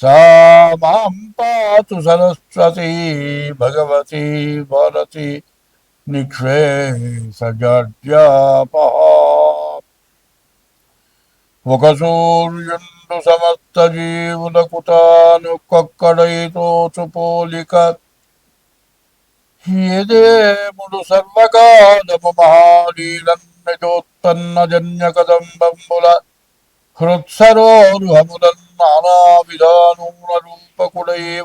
सा मां पातु सरस्वती भगवती भारती నిక్షేసజాడ్యాపహ ఒక సూర్యుండు సమస్త జీవులకు తాను కొక్కడైతోచు పోలిక ఏదేముడు సర్వకాలము మహాలీలన్నజోత్పన్న జన్య కదంబంబుల హృత్సరోరుహములన్ నానా విధానముల రూపకుడై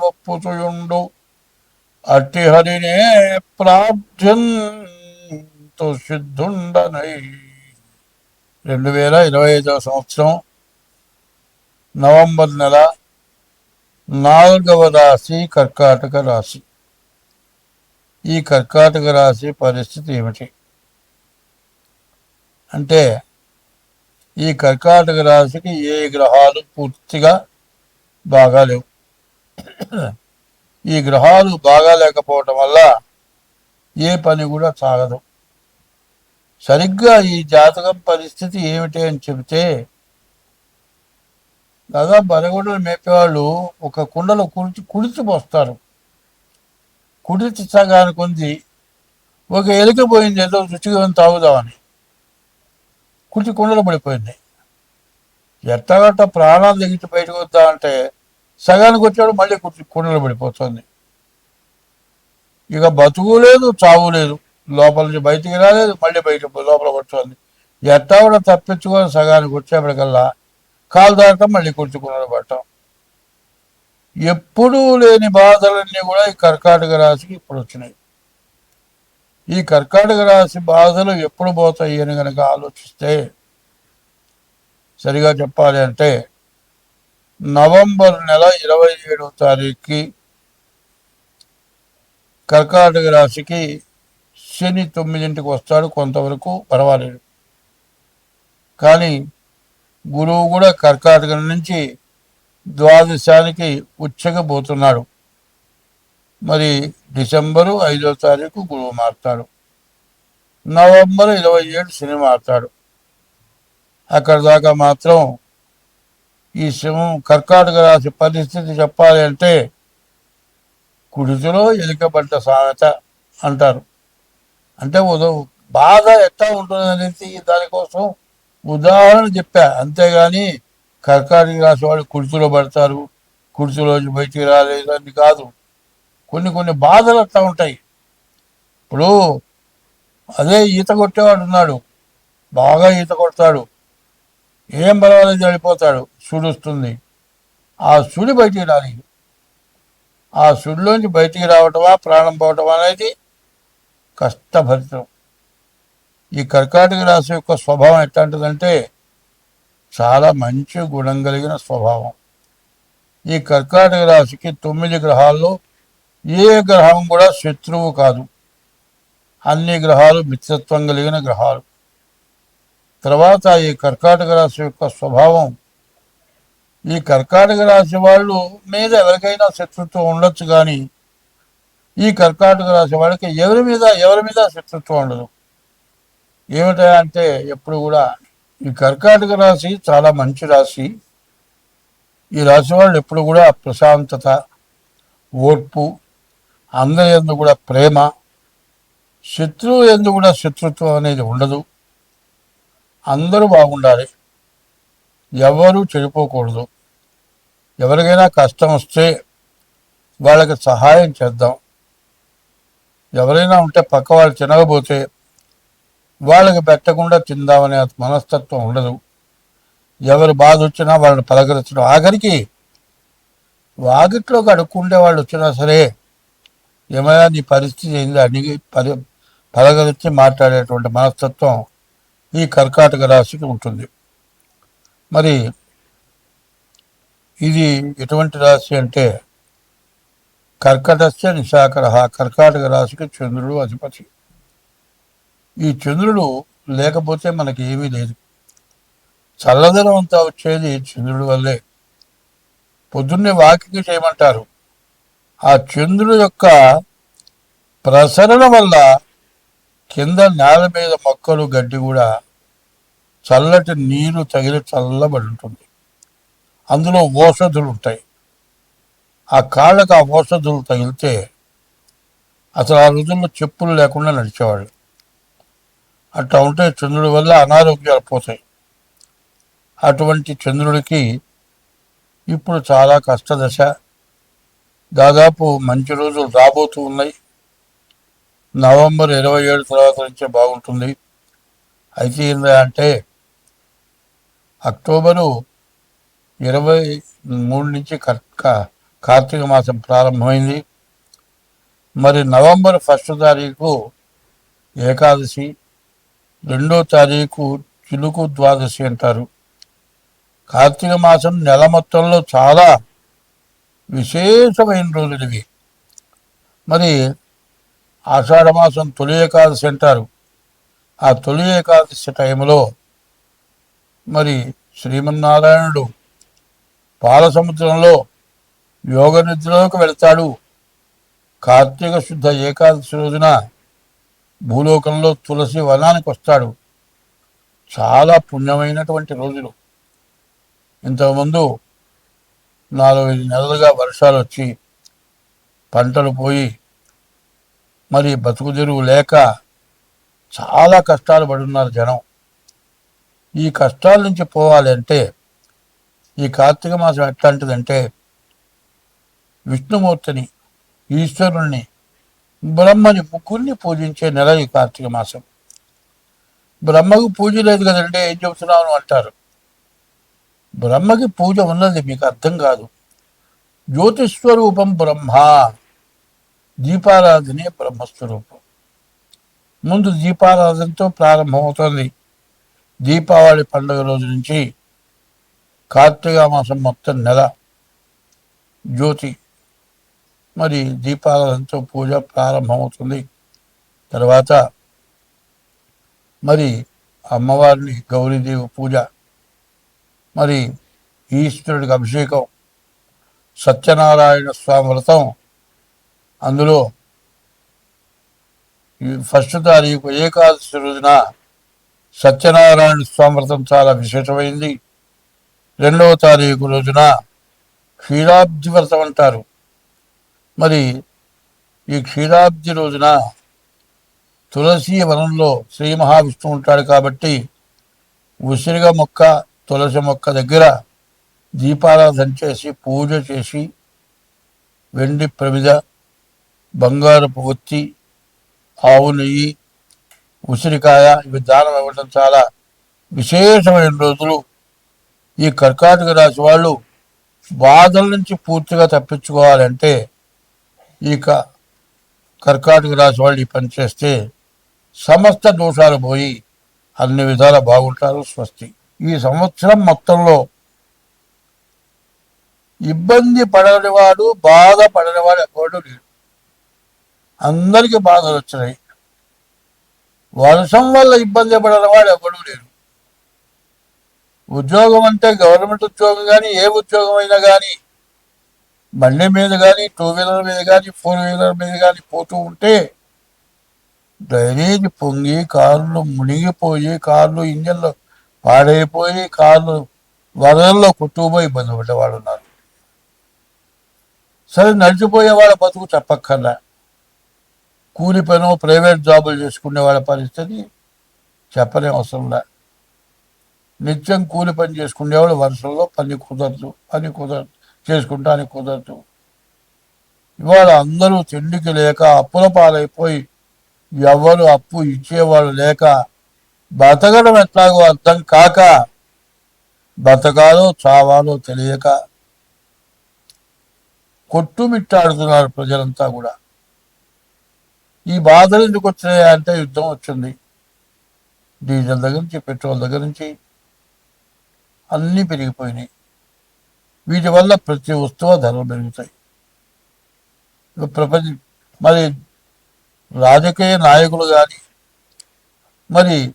అట్టి హరినే ప్రార్థ్యంతు సిద్ధుండనై. రెండు వేల ఇరవై ఐదవ సంవత్సరం నవంబర్ నెల నాలుగవ రాశి కర్కాటక రాశి. ఈ కర్కాటక రాశి పరిస్థితి ఏమిటి? అంటే ఈ కర్కాటక రాశికి ఏ గ్రహాలు పూర్తిగా బాగాలేవు. ఈ గ్రహాలు బాగా లేకపోవటం వల్ల ఏ పని కూడా సాగదు. సరిగ్గా ఈ జాతకం పరిస్థితి ఏమిటి అని చెబితే దాదాపు బరగొడలు మేపేవాళ్ళు ఒక కుండలో కుడిచి కుడిచి పోస్తారు. కుడిచి సగానికి ఉంది ఒక ఎలుక పోయింది ఏదో రుచిగా తాగుదామని. కుడిచి కుండలో పడిపోయింది. ఎట్టగట్ట ప్రాణాలు దిగితే బయటకు వద్దా అంటే సగానికి వచ్చాడు మళ్ళీ కుర్చీ కుండలో పడిపోతుంది. ఇక బతుకు లేదు చావు లేదు. లోపల నుంచి బయటికి రాలేదు మళ్ళీ బయట లోపల పడుతుంది. ఎట్టా కూడా తప్పించుకొని సగానికి వచ్చేప్పటికల్లా కాలు దాటం మళ్ళీ కుర్చీ కుండలు పడటం. ఎప్పుడూ లేని బాధలన్నీ కూడా ఈ కర్కాటక రాశికి ఇప్పుడు వచ్చినాయి. ఈ కర్కాటక రాశి బాధలు ఎప్పుడు పోతాయి అని కనుక ఆలోచిస్తే సరిగా చెప్పాలి అంటే నవంబర్ నెల ఇరవై ఏడవ తారీఖుకి కర్కాటక రాశికి శని తొమ్మిదింటికి వస్తాడు కొంతవరకు పర్వాలేదు. కానీ గురువు కూడా కర్కాటక నుంచి ద్వాదశానికి ఉచ్చకపోతున్నాడు మరి డిసెంబరు ఐదో తారీఖు గురువు మారుతాడు. నవంబర్ ఇరవై ఏడు శని మారుతాడు. అక్కడ దాకా మాత్రం ఈ సింహం కర్కాటక రాశి పరిస్థితి చెప్పాలి అంటే కుడితిలో ఎలికబడ్డ సామెత అంటారు. అంటే ఉద బాధ ఎట్లా ఉంటుంది అనేది దానికోసం ఉదాహరణ చెప్పా. అంతేగాని కర్కాటక రాశి వాళ్ళు కుడితిలో పడతారు. కుడితిలో బయటికి రాలేదు అని కాదు. కొన్ని కొన్ని బాధలు అట్లా ఉంటాయి. ఇప్పుడు అదే ఈత కొట్టేవాడు ఉన్నాడు. బాగా ఈత కొడతాడు. ఏం పర్వాలేదు వెళ్ళిపోతాడు. సుడుస్తుంది ఆ సుడి బయటికి రాలి ఆ సుడిలోంచి బయటికి రావటమా ప్రాణం పోవటం అనేది కష్టభరితం. ఈ కర్కాటక రాశి యొక్క స్వభావం ఎట్లాంటిదంటే చాలా మంచి గుణం కలిగిన స్వభావం. ఈ కర్కాటక రాశికి తొమ్మిది గ్రహాల్లో ఏ గ్రహం కూడా శత్రువు కాదు. అన్ని గ్రహాలు మిత్రత్వం కలిగిన గ్రహాలు. తర్వాత ఈ కర్కాటక రాశి యొక్క స్వభావం. ఈ కర్కాటక రాశి వాళ్ళు మీద ఎవరికైనా శత్రుత్వం ఉండొచ్చు కానీ ఈ కర్కాటక రాశి వాళ్ళకి ఎవరి మీద ఎవరి మీద శత్రుత్వం ఉండదు. ఏమిటంటే ఎప్పుడు కూడా ఈ కర్కాటక రాశి చాలా మంచి రాశి. ఈ రాశి వాళ్ళు ఎప్పుడు కూడా ప్రశాంతత ఓర్పు అందరి ఎందు కూడా ప్రేమ శత్రువు ఎందు కూడా శత్రుత్వం అనేది ఉండదు. అందరూ బాగుండాలి. ఎవరు చెడిపోకూడదు. ఎవరికైనా కష్టం వస్తే వాళ్ళకి సహాయం చేద్దాం. ఎవరైనా ఉంటే పక్క వాళ్ళు తినకపోతే వాళ్ళకి పెట్టకుండా తిందామనే మనస్తత్వం ఉండదు. ఎవరు బాధ వచ్చినా వాళ్ళని పలకరించడం. ఆఖరికి వాకిట్లోకి అడుక్కుంటే వాళ్ళు వచ్చినా సరే ఏమైనా నీ పరిస్థితి ఏంది? అడిగి పరి పలకరించి మాట్లాడేటువంటి మనస్తత్వం ఈ కర్కాటక రాశికి ఉంటుంది. మరి ఇది ఎటువంటి రాశి అంటే కర్కటస్య నిశాకరహ కర్కాటక రాశికి చంద్రుడు అధిపతి. ఈ చంద్రుడు లేకపోతే మనకి ఏమీ లేదు. చల్లదనం అంతా వచ్చేది చంద్రుడి వల్లే. పొద్దున్నే వాకింగ్ చేయమంటారు. ఆ చంద్రుడు యొక్క ప్రసరణ వల్ల కింద నేల మీద మొక్కలు గడ్డి కూడా చల్లటి నీరు తగిలి చల్లబడి ఉంటుంది. అందులో ఓషధులు ఉంటాయి. ఆ కాళ్ళకు ఆ ఓషధులు తగిలితే అసలు ఆ రోజుల్లో చెప్పులు లేకుండా నడిచేవాళ్ళు. అట్లా ఉంటే చంద్రుడి వల్ల అనారోగ్యాలు పోతాయి. అటువంటి చంద్రుడికి ఇప్పుడు చాలా కష్టదశ. దాదాపు మంచి రోజులు రాబోతూ ఉన్నాయి. నవంబర్ ఇరవై ఏడు తర్వాత నుంచే బాగుంటుంది. అయితే ఏంటంటే అంటే అక్టోబరు ఇరవై మూడు నుంచి కార్తీక మాసం ప్రారంభమైంది. మరి నవంబర్ ఫస్ట్ తారీఖు ఏకాదశి రెండో తారీఖు చిలుకు ద్వాదశి అంటారు. కార్తీక మాసం నెల మొత్తంలో చాలా విశేషమైన రోజులు ఇవి. మరి ఆషాఢ మాసం తొలి ఏకాదశి అంటారు. ఆ తొలి ఏకాదశి టైంలో మరి శ్రీమన్నారాయణుడు పాలసముద్రంలో యోగ నిద్రలోకి వెళ్తాడు. కార్తీక శుద్ధ ఏకాదశి రోజున భూలోకంలో తులసి వనానికి వస్తాడు. చాలా పుణ్యమైనటువంటి రోజులు. ఇంతకుముందు నాలుగు ఐదు నెలలుగా వర్షాలు వచ్చి పంటలు పోయి మరి బతుకు తెరువు లేక చాలా కష్టాలు పడున్నారు జనం. ఈ కష్టాల నుంచి పోవాలి అంటే ఈ కార్తీక మాసం ఎట్లాంటిదంటే విష్ణుమూర్తిని ఈశ్వరుణ్ణి బ్రహ్మని ముగ్గురిని పూజించే నెల ఈ కార్తీక మాసం. బ్రహ్మకు పూజ లేదు కదంటే ఏం చెబుతున్నాను అంటారు. బ్రహ్మకి పూజ ఉన్నది మీకు అర్థం కాదు. జ్యోతిస్వరూపం బ్రహ్మ. దీపారాధనే బ్రహ్మస్వరూపం. ముందు దీపారాధనతో ప్రారంభమవుతుంది. దీపావళి పండుగ రోజు నుంచి కార్తీక మాసం మొత్తం నెల. జ్యోతి. మరి దీపారాధనతో పూజ ప్రారంభమవుతుంది. తర్వాత మరి అమ్మవారిని గౌరీదేవి పూజ మరి ఈశ్వరుడికి అభిషేకం సత్యనారాయణ స్వామి వ్రతం అందులో ఈ ఫస్ట్ తారీఖు ఏకాదశి రోజున సత్యనారాయణ స్వామి వ్రతం చాలా విశేషమైంది. రెండవ తారీఖు రోజున క్షీరాబ్ది వ్రతం అంటారు. మరి ఈ క్షీరాబ్ది రోజున తులసి వనంలో శ్రీ మహావిష్ణువు ఉంటాడు కాబట్టి ఉసిరిగా మొక్క తులసి మొక్క దగ్గర దీపారాధన చేసి పూజ చేసి వెండి ప్రమిద బంగారపు ఒత్తి ఆవు నెయ్యి ఉసిరికాయ ఇవి దానం ఇవ్వడం చాలా విశేషమైన రోజులు. ఈ కర్కాటక రాశి వాళ్ళు బాధల నుంచి పూర్తిగా తప్పించుకోవాలంటే ఈ కర్కాటక రాశి వాళ్ళు ఈ పని చేస్తే సమస్త దోషాలు పోయి అన్ని విధాలా బాగుంటారు స్వస్తి. ఈ సంవత్సరం మొత్తంలో ఇబ్బంది పడనివాడు బాధ పడనివాడు ఎవడు లేడు. అందరికీ బాధలు వచ్చినాయి. వర్షం వల్ల ఇబ్బంది పడనివాడు ఎవడు లేడు. ఉద్యోగం అంటే గవర్నమెంట్ ఉద్యోగం కానీ ఏ ఉద్యోగం అయినా కానీ బండి మీద కానీ టూ వీలర్ మీద కానీ ఫోర్ వీలర్ మీద కానీ పోతూ ఉంటే డ్రైనేజ్ పొంగి కార్లు మునిగిపోయి కార్లు ఇంజన్లు పాడైపోయి కాళ్ళు వరదల్లో కొట్టుకుపోయి ఇబ్బంది పడ్డవాడు ఉన్నారు సరే నడిచిపోయే వాళ్ళ బతుకు చెప్పక్కర్లా. కూలి పనో ప్రైవేట్ జాబులు చేసుకునే వాళ్ళ పరిస్థితి చెప్పనే అవసరంలా నిత్యం కూలి పని చేసుకునేవాళ్ళు వర్షంలో పని కుదరదు పని కుదరదు చేసుకుంటానికి కుదరదు. ఇవాళ అందరూ తిండికి లేక అప్పుల పాలైపోయి ఎవరు అప్పు ఇచ్చేవాళ్ళు లేక బతకడం ఎట్లాగో అర్థం కాక బతకాలో చావాలో తెలియక కొట్టుమిట్టాడుతున్నారు ప్రజలంతా కూడా. ఈ బాధలు ఎందుకు వచ్చినాయా అంటే యుద్ధం వచ్చింది. డీజిల్ దగ్గర నుంచి పెట్రోల్ దగ్గర నుంచి అన్నీ పెరిగిపోయినాయి. వీటి వల్ల ప్రతి వస్తువు ధరలు పెరుగుతాయి. ప్రపంచ మరి రాజకీయ నాయకులు కానీ మరి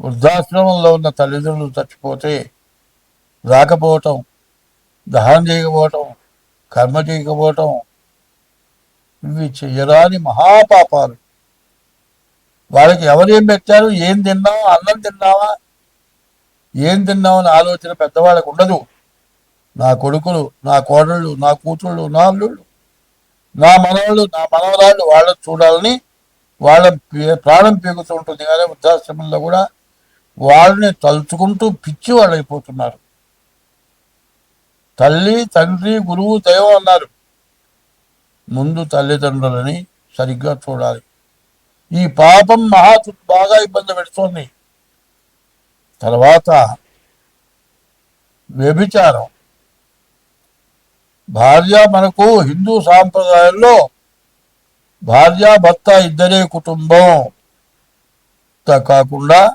వృద్ధాశ్రమంలో ఉన్న తల్లిదండ్రులు చచ్చిపోతే రాకపోవటం దహనం చేయకపోవటం కర్మ చేయకపోవటం ఇవి చెయ్యరాని మహాపాపాలు. వాళ్ళకి ఎవరేం పెట్టారు? ఏం తిన్నావా? అన్నం తిన్నావా? ఏం తిన్నామని ఆలోచన పెద్దవాళ్ళకు ఉండదు. నా కొడుకులు నా కోడళ్ళు నా కూతుళ్ళు నా అల్లుళ్ళు నా మనవాళ్ళు నా మనవరాళ్ళు వాళ్ళని చూడాలని వాళ్ళ పే- ప్రాణం పీగుతూ ఉంటుంది కానీ వృద్ధాశ్రమంలో కూడా. వాళ్ళని తలుచుకుంటూ పిచ్చి వాళ్ళు అయిపోతున్నారు తల్లి తండ్రి గురువు దైవం అన్నారు. ముందు తల్లిదండ్రులని సరిగ్గా చూడాలి. ఈ పాపం మహా బాగా ఇబ్బంది పెడుతోంది. తర్వాత వ్యభిచారం. భార్య మనకు హిందూ సాంప్రదాయంలో భార్య భర్త ఇద్దరే కుటుంబం. త కాకుండా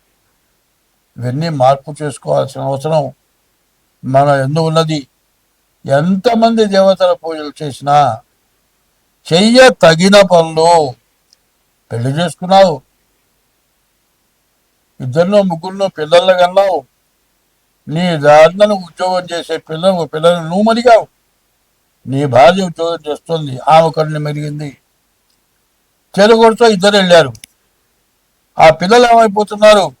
ఇవన్నీ మార్పు చేసుకోవాల్సిన అవసరం మన ఎందు ఉన్నది? ఎంతమంది దేవతల పూజలు చేసినా చెయ్య తగిన పనులు పెళ్ళి చేసుకున్నావు. ఇద్దరినో ముగ్గురునో పిల్లలు కన్నావు. నీ దారిన ఉద్యోగం చేసే పిల్లలు పిల్లలు నువ్వు మరిగావు. నీ భార్య ఉద్యోగం చేస్తుంది ఆమె కన్ను మెరిగింది. చెరుగొడుతో ఇద్దరు వెళ్ళారు. ఆ పిల్లలు ఏమైపోతున్నారు?